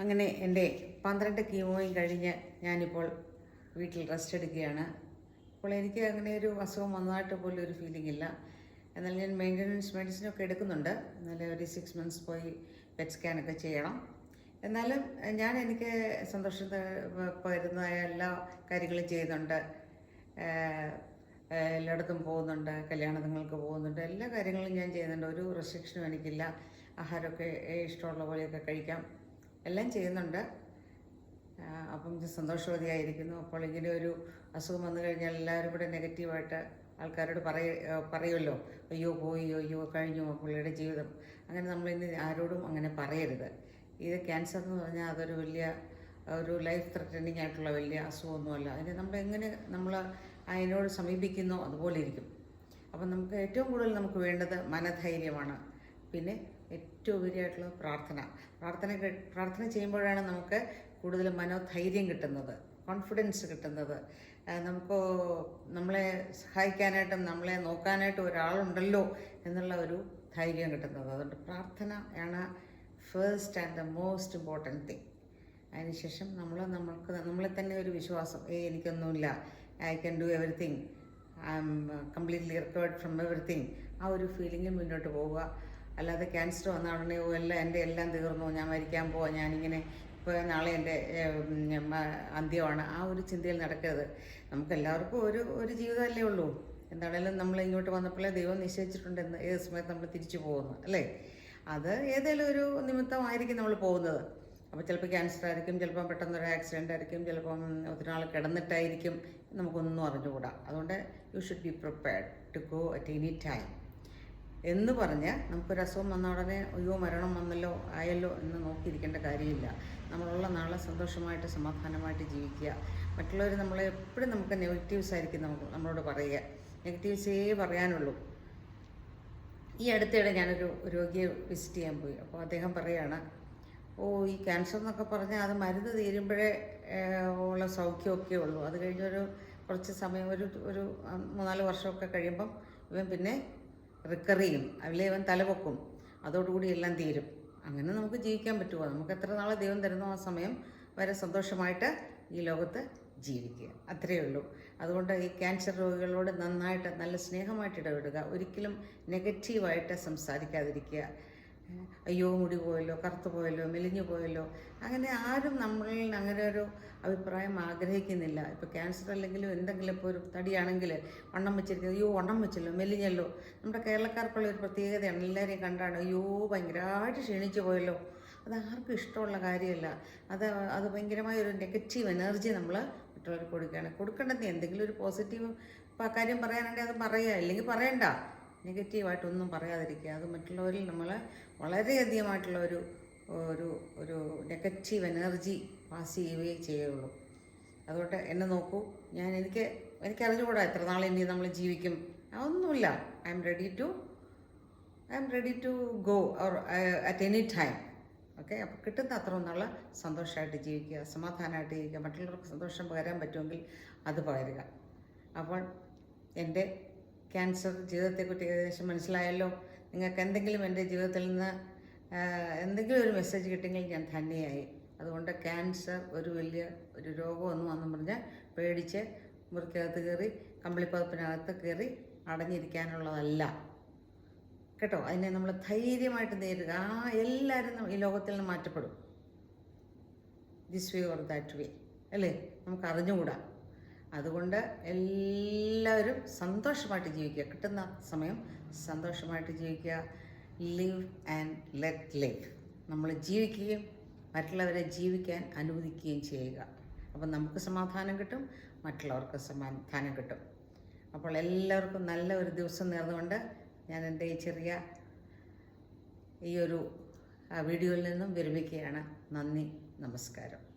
അങ്ങനെ എന്റെ പന്ത്രണ്ട് കീമോയും കഴിഞ്ഞ് ഞാനിപ്പോൾ വീട്ടിൽ റെസ്റ്റ് എടുക്കുകയാണ്. അപ്പോൾ എനിക്ക് അങ്ങനെ ഒരു അസുഖം വന്നതായിട്ട് പോലും ഒരു ഫീലിംഗ് ഇല്ല. എന്നാൽ ഞാൻ മെയിന്റനൻസ് മെഡിസിനൊക്കെ എടുക്കുന്നുണ്ട്. എന്നാലും ഒരു സിക്സ് മന്ത്സ് പോയി പെറ്റ് സ്കാനൊക്കെ ചെയ്യണം. എന്നാലും ഞാൻ എനിക്ക് സന്തോഷം പകരുന്നതായ എല്ലാ കാര്യങ്ങളും ചെയ്യുന്നുണ്ട്. എല്ലായിടത്തും പോകുന്നുണ്ട്. കല്യാണങ്ങൾക്ക് പോകുന്നുണ്ട്. എല്ലാ കാര്യങ്ങളും ഞാൻ ചെയ്യുന്നുണ്ട്. ഒരു റെസ്ട്രിക്ഷനും എനിക്കില്ല. ആഹാരമൊക്കെ ഇഷ്ടമുള്ള പോലെയൊക്കെ കഴിക്കാം. എല്ലാം ചെയ്യുന്നുണ്ട്. അപ്പം സന്തോഷവതിയായിരിക്കുന്നു. അപ്പോൾ ഇങ്ങനെ ഒരു അസുഖം വന്നു കഴിഞ്ഞാൽ എല്ലാവരും കൂടെ നെഗറ്റീവായിട്ട് ആൾക്കാരോട് പറയ പറയുമല്ലോ. അയ്യോ പോയി അയ്യോ കഴിഞ്ഞു പുള്ളിയുടെ ജീവിതം. അങ്ങനെ നമ്മൾ ഇന്ന് ആരോടും അങ്ങനെ പറയരുത്. ഇത് ക്യാൻസർ എന്ന് പറഞ്ഞാൽ അതൊരു വലിയ ഒരു ലൈഫ് ത്രെറ്റനിങ് ആയിട്ടുള്ള വലിയ അസുഖമൊന്നുമല്ല. അതിന് നമ്മൾ എങ്ങനെ നമ്മൾ അതിനോട് സമീപിക്കുന്നോ അതുപോലെ ഇരിക്കും. അപ്പം നമുക്ക് ഏറ്റവും കൂടുതൽ നമുക്ക് വേണ്ടത് മനധൈര്യമാണ്. പിന്നെ ഏറ്റവും ഉപരിയായിട്ടുള്ളത് പ്രാർത്ഥന. പ്രാർത്ഥന പ്രാർത്ഥന ചെയ്യുമ്പോഴാണ് നമുക്ക് കൂടുതൽ മനോധൈര്യം കിട്ടുന്നത് കോൺഫിഡൻസ് കിട്ടുന്നത്. നമുക്ക് നമ്മളെ സഹായിക്കാനായിട്ടും നമ്മളെ നോക്കാനായിട്ടും ഒരാളുണ്ടല്ലോ എന്നുള്ള ഒരു ധൈര്യം കിട്ടുന്നത്. അതുകൊണ്ട് പ്രാർത്ഥന ആണ് first and the most important thing അതിനുശേഷം നമ്മൾ നമ്മൾക്ക് നമ്മളെ തന്നെ ഒരു വിശ്വാസം. ഏ എനിക്കൊന്നുമില്ല. I can do everything I'm completely recovered from everything ആ ഒരു ഫീലിങ്ങിൽ മുന്നോട്ട് പോവുക. അല്ലാതെ ക്യാൻസർ വന്ന ഉടനെ എല്ലാം എന്റെ എല്ലാം തീർന്നു. ഞാൻ മരിക്കാൻ പോവാ. ഞാനിങ്ങനെ ഇപ്പോൾ നാളെ എന്റെ അന്ത്യമാണ്. ആ ഒരു ചിന്തയിൽ നടക്കരുത്. നമുക്ക് എല്ലാവർക്കും ഒരു ഒരു ജീവിതമല്ലേ ഉള്ളൂ. എന്താണേലും നമ്മൾ ഇങ്ങോട്ട് വന്നപ്പോഴേ ദൈവം നിശ്ചയിച്ചിട്ടുണ്ട് നിശ്ചയിച്ചിട്ടുണ്ടെന്ന് ഏത് സമയത്ത് നമ്മൾ തിരിച്ചു പോകുന്നു അല്ലേ? അത് ഏതെങ്കിലും ഒരു നിമിത്തമായിരിക്കും നമ്മൾ പോകുന്നത്. അപ്പോൾ ചിലപ്പോൾ ക്യാൻസർ ആയിരിക്കും ചിലപ്പം പെട്ടെന്നൊരു ആക്സിഡന്റ് ആയിരിക്കും ചിലപ്പം ഒത്തിരി നാൾ കിടന്നിട്ടായിരിക്കും. നമുക്കൊന്നും അറിഞ്ഞുകൂടാ. അതുകൊണ്ട് you should be prepared to go at any time എന്ന് പറഞ്ഞ് നമുക്കൊരു അസുഖം വന്ന ഉടനെ അയ്യോ മരണം വന്നല്ലോ ആയല്ലോ എന്ന് നോക്കിയിരിക്കേണ്ട കാര്യമില്ല. നമ്മളുള്ള നാളെ സന്തോഷമായിട്ട് സമാധാനമായിട്ട് ജീവിക്കുക. മറ്റുള്ളവർ നമ്മളെ എപ്പോഴും നമുക്ക് നെഗറ്റീവ്സ് ആയിരിക്കും നമുക്ക് നമ്മളോട് പറയുക. നെഗറ്റീവ്സേ പറയാനുള്ളൂ. ഈ അടുത്തിടെ ഞാനൊരു രോഗിയെ വിസിറ്റ് ചെയ്യാൻ പോയി. അപ്പോൾ അദ്ദേഹം പറയുകയാണ് ഓ ഈ ക്യാൻസർ എന്നൊക്കെ പറഞ്ഞാൽ അത് മരുന്ന് തീരുമ്പോഴേ ഉള്ള സൗഖ്യമൊക്കെ ഉള്ളൂ. അത് കഴിഞ്ഞൊരു കുറച്ച് സമയം ഒരു ഒരു മൂന്നാൽ വർഷമൊക്കെ കഴിയുമ്പം ഇവൻ പിന്നെ റിക്കർ ചെയ്യും അതിലെ ഇവൻ തലപൊക്കും അതോടുകൂടി എല്ലാം തീരും. അങ്ങനെ നമുക്ക് ജീവിക്കാൻ പറ്റുമോ? നമുക്ക് എത്ര നാളെ ദൈവം തരുന്നോ ആ സമയം വരെ സന്തോഷമായിട്ട് ഈ ലോകത്ത് ജീവിക്കുക. അത്രയേ ഉള്ളൂ. അതുകൊണ്ട് ഈ ക്യാൻസർ രോഗികളോട് നന്നായിട്ട് നല്ല സ്നേഹമായിട്ട് ഇടപെടുക. ഒരിക്കലും നെഗറ്റീവായിട്ട് സംസാരിക്കാതിരിക്കുക. അയ്യോ മുടി പോയല്ലോ കറുത്തു പോയല്ലോ മെലിഞ്ഞു പോയല്ലോ. അങ്ങനെ ആരും നമ്മളിൽ അങ്ങനെ ഒരു അഭിപ്രായം ആഗ്രഹിക്കുന്നില്ല. ഇപ്പോൾ ക്യാൻസർ അല്ലെങ്കിലും എന്തെങ്കിലും ഇപ്പോൾ ഒരു തടിയാണെങ്കിൽ വണ്ണം വെച്ചിരിക്കുന്നത് അയ്യോ വണ്ണം വെച്ചല്ലോ മെലിഞ്ഞല്ലോ. നമ്മുടെ കേരളക്കാർക്കുള്ള ഒരു പ്രത്യേകതയാണ് എല്ലാവരെയും കണ്ടാണ് അയ്യോ ഭയങ്കരമായിട്ട് ക്ഷീണിച്ചു പോയല്ലോ. അത് ആർക്കും ഇഷ്ടമുള്ള കാര്യമല്ല. അത് അത് ഭയങ്കരമായ ഒരു നെഗറ്റീവ് എനർജി നമ്മൾ മറ്റുള്ളവർക്ക് കൊടുക്കുകയാണ്. കൊടുക്കേണ്ടത് എന്തെങ്കിലും ഒരു പോസിറ്റീവ് കാര്യം പറയാനുണ്ടെങ്കിൽ അത് പറയുക ഇല്ലെങ്കിൽ പറയണ്ട. നെഗറ്റീവായിട്ടൊന്നും പറയാതിരിക്കുക. അത് മറ്റുള്ളവരിൽ നമ്മൾ വളരെയധികമായിട്ടുള്ള ഒരു ഒരു ഒരു നെഗറ്റീവ് എനർജി പാസ് ചെയ്യുകയേ ചെയ്യുള്ളൂ. അതുകൊണ്ട് എന്നെ നോക്കൂ. ഞാൻ എനിക്ക് എനിക്ക് അറിഞ്ഞുകൂടാ എത്ര നാൾ ഇനി നമ്മൾ ജീവിക്കും. അതൊന്നുമില്ല. I'm ready to I'm ready to go or at any time. Okay? അപ്പോൾ കിട്ടുന്ന അത്ര ഒന്നുള്ള സന്തോഷമായിട്ട് ജീവിക്കുക. സമാധാനമായിട്ട് ജീവിക്കുക. മറ്റുള്ളവർക്ക് സന്തോഷം പകരാൻ പറ്റുമെങ്കിൽ അത് പകരുക. അപ്പോൾ എന്റെ ക്യാൻസർ ജീവിതത്തെക്കുറിച്ച് ഏകദേശം മനസ്സിലായല്ലോ. നിങ്ങൾക്ക് എന്തെങ്കിലും എന്റെ ജീവിതത്തിൽ നിന്ന് എന്തെങ്കിലും ഒരു മെസ്സേജ് കിട്ടിയെങ്കിൽ ഞാൻ ധന്യയായി. അതുകൊണ്ട് ക്യാൻസർ ഒരു വലിയ ഒരു രോഗമൊന്നും വന്നു പറഞ്ഞാൽ പേടിച്ച് മുറിക്കകത്ത് കയറി കമ്പിളിപ്പതിപ്പിനകത്ത് കയറി അടഞ്ഞിരിക്കാനുള്ളതല്ല. കേട്ടോ? അതിനെ നമ്മൾ ധൈര്യമായിട്ട് നേരിടുക. ആ എല്ലാവരും ഈ ലോകത്തിൽ നിന്ന് മാറ്റപ്പെടും. This way or that way അല്ലേ? നമുക്ക് അറിഞ്ഞുകൂടാ. അതുകൊണ്ട് എല്ലാവരും സന്തോഷമായിട്ട് ജീവിക്കുക. കിട്ടുന്ന സമയം സന്തോഷമായിട്ട് ജീവിക്കുക. ലിവ് ആൻഡ് ലെറ്റ് ലിവ് നമ്മൾ ജീവിക്കുകയും മറ്റുള്ളവരെ ജീവിക്കാൻ അനുവദിക്കുകയും ചെയ്യുക. അപ്പം നമുക്ക് സമാധാനം കിട്ടും മറ്റുള്ളവർക്ക് സമാധാനം കിട്ടും. അപ്പോൾ എല്ലാവർക്കും നല്ല ഒരു ദിവസം നേർന്നുകൊണ്ട് ഞാൻ എന്റെ ഈ ചെറിയ ഈ ഒരു വീഡിയോയിൽ നിന്നും വിരമിക്കുകയാണ്. നന്ദി നമസ്കാരം.